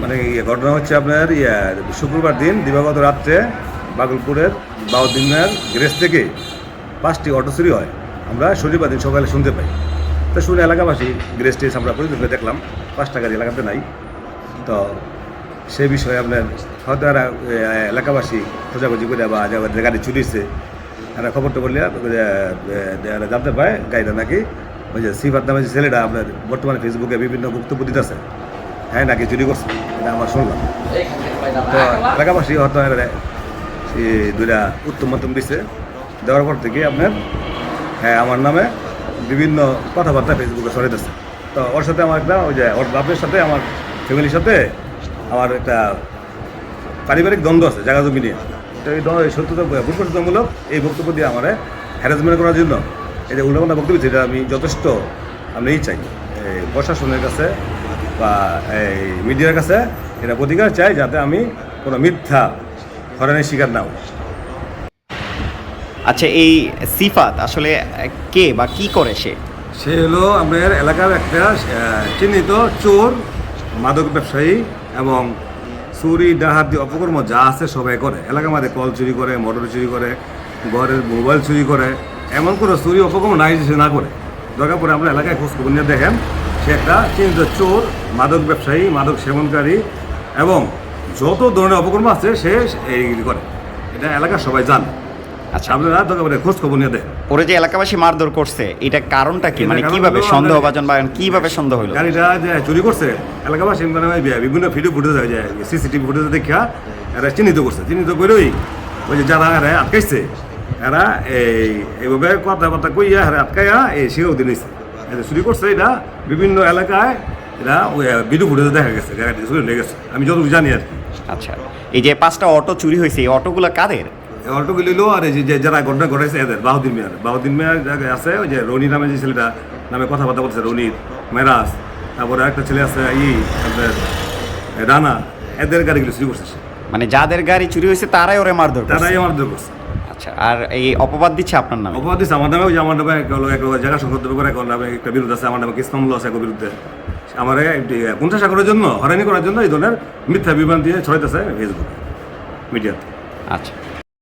মানে ইয়ে ঘটনা হচ্ছে আপনার ইয়ে শুক্রবার দিন, দিবাগত রাত্রে বাগলপুরের বাউদ্দিনের গ্রেস থেকে পাঁচটি অটো চুরি হয়। আমরা শনিবার দিন সকালে শুনতে পাই। তো শুনে এলাকাবাসী গ্রেস টেস আমরা পরিদর্শন দেখলাম, পাঁচটা গাড়ি এলাকাতে নাই। তো সেই বিষয়ে আপনার হয়তো এরা এলাকাবাসী খোঁজাখুঁজি করে বা গাড়ি চুরিছে এরা খবরটা বললে এরা জানতে পায় গাড়িটা নাকি ওই যে সিফাত নামে যে ছেলেটা আপনার বর্তমানে ফেসবুকে বিভিন্ন বক্তব্য দিতেছে। হ্যাঁ নাকি চুরি করছে? এটা আমার শুনলাম। তো এলাকাবাসী হয়তো এরা দুইটা উত্তম মধ্যম দিচ্ছে দেওয়ার পর থেকে আপনার হ্যাঁ আমার নামে বিভিন্ন কথাবার্তা ফেসবুকে ছড়াইতেছে তো ওর সাথে আমার একটা ওই যে, ওর বাপের সাথে, আমার ফ্যামিলির সাথে আমার একটা পারিবারিক দ্বন্দ্ব আছে, জায়গা জমি নিয়ে। তো এই সত্যতা ভুলপ্রসূতমূলক এই বক্তব্য দিয়ে আমার হ্যারাসমেন্ট করার জন্য এই যে উল্লেখনা বক্তব্য যেটা আমি যথেষ্ট, আমি এই চাই প্রশাসনের কাছে বা এই মিডিয়ার কাছে এটা প্রতিকার চাই যাতে আমি কোনো মিথ্যা হরানির শিকার না হই। আচ্ছা এই সিফাত আসলে কে বা কি করে সে? সে হলো আমাদের এলাকার একটা চিহ্নিত চোর মাদক ব্যবসায়ী এবং চুরি ডাহাতি অপকর্ম যা আছে সবাই করে। এলাকার মধ্যে কল চুরি করে মোটর চুরি করে ঘরের মোবাইল চুরি করে এমন কোনো চুরি অপকর্ম নাই যে সে না করে। দরকার পরে আমরা এলাকায় খোঁজ খবর নিয়ে দেখেন। সে একটা চিহ্নিত চোর মাদক ব্যবসায়ী মাদক সেবনকারী এবং যত ধরনের অপকর্ম আছে সে এইগুলি করে। এটা এলাকার সবাই জানে। আচ্ছা। আপনারা দরকার পরে খোঁজ খবর নিয়ে দেখেন ওরে যে এলাকাবাসী মারধর করছে এটা কারণটা কি? মানে কীভাবে সন্দেহ ভাজন বা কীভাবে সন্দেহ হলো? গাড়িটা যে চুরি করছে এলাকাবাসী মানে বিভিন্ন ভিডিও ফুটেজ যে সিসিটিভি ফুটেজ দেখা এরা চিহ্নিত করছে। চিহ্নিত করেই ওই যে যারা এরা আটকাইছে এরা এই এইভাবে কথাবার্তা কইয়া এরা আটকাইয়া এই সেও দিয়েছে চুরি করছে এটা বিভিন্ন এলাকায় এটা ভিডিও ফুটেজে দেখা গেছে গাড়িটি চুরি হয়ে গেছে। আমি যতটুকু জানি আর কি। আচ্ছা এই যে পাঁচটা অটো চুরি হয়েছে এই অটোগুলো কাদের? এই অল্টো আর এই যে- যারা ঘটনা ঘটাইছে এদের বাহুদ্দিন মিয়ার। বাহুদ্দিন মিয়ার জায়গায় আছে ওই যে রনি নামে যে ছেলেটা নামে কথাবার্তা বলছে রনির মেরাজ। তারপরে একটা ছেলে আছে ই আপনার রানা। এদের গাড়িগুলো চুরি করছে মানে যাদের গাড়ি চুরি হয়েছে তারাই ওরে মারধর তারাই আমার দূর করছে। আচ্ছা আর এই অপবাদ দিচ্ছে আপনার নামে? অপবাদ দিচ্ছে আমার নামে ওই যে আমার নামে এক জায়গা সংকট করে এক নামে একটা বিরোধ আছে আমার নামে কেস লস আছে এক বিরুদ্ধে। আমার পঞ্চাশ করার জন্য হয়রানি করার জন্য এই ধরনের মিথ্যা বিমান দিয়ে ছড়াইতেছে ফেসবুকে মিডিয়াতে। আচ্ছা।